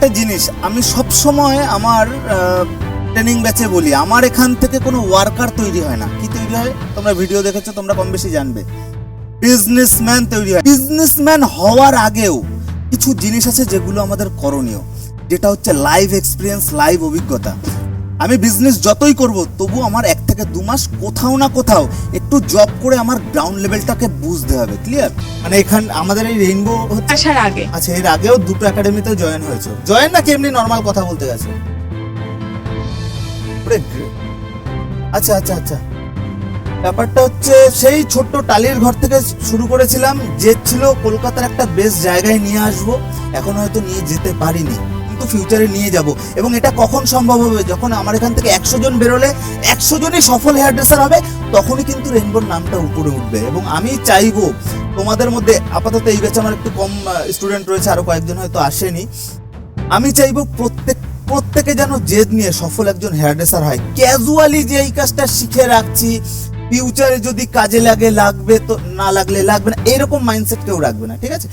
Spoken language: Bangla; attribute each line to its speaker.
Speaker 1: একটা জিনিস, আমি সব সময় আমার ট্রেনিং ব্যাচে বলি, আমার এখান থেকে কোনো ওয়ার্কার তৈরি হয় না। কি তৈরি হয়? তোমরা ভিডিও দেখেছ, তোমরা কম বেশি জানবে। বিজনেসম্যান তৈরি হয়। বিজনেসম্যান হওয়ার আগেও কিছু জিনিস আছে যেগুলো আমাদের করণীয়। যেটা হচ্ছে লাইভ এক্সপিরিয়েন্স লাইভ অভিজ্ঞতা। আমি বিজনেস যতই করব তবু আমার এক থেকে দু মাস কোথাও না কোথাও একটু জব করে আমার গ্রাউন্ড লেভেলটাকে বুঝতে হবে ক্লিয়ার মানে এখান আমাদের এই রেইনবো
Speaker 2: আসার আগে।
Speaker 1: আচ্ছা এর আগেও দুটো একাডেমিতে জয়েন হয়েছে। জয়েন নাকি এমনি নর্মাল কথা বলতে গেছে? আচ্ছা আচ্ছা আচ্ছা। ব্যাপারটা হচ্ছে সেই ছোট্ট টালির ঘর থেকে শুরু করেছিলাম যে ছিল কলকাতার একটা বেশ জায়গায় নিয়ে আসব। এখন হয়তো নিয়ে যেতে পারিনি। কিন্তু ফিউচারে নিয়ে যাব। এবং এটা কখন সম্ভব হবে? যখন আমার এখান থেকে একশো জন বেরোলে, একশো জনই সফল হেয়ার ড্রেসার হবে, তখনই কিন্তু রেনবোর নামটা উপরে উঠবে। এবং আমি চাইব, তোমাদের মধ্যে আপাতত এই ব্যাচে আমার একটু কম স্টুডেন্ট রয়েছে, আরও কয়েকজন হয়তো আসেনি। আমি চাইব প্রত্যেক, প্রত্যেকে যেন জেদ নিয়ে সফল একজন হেয়ার ড্রেসার হয়। ক্যাজুয়ালি যে এই কাজটা শিখে রাখছি ফিউচারে যদি কাজে লাগে, লাগবে তো না লাগলে লাগবে না, এরকম মাইন্ডসেট কেউ রাখবে না, ঠিক আছে?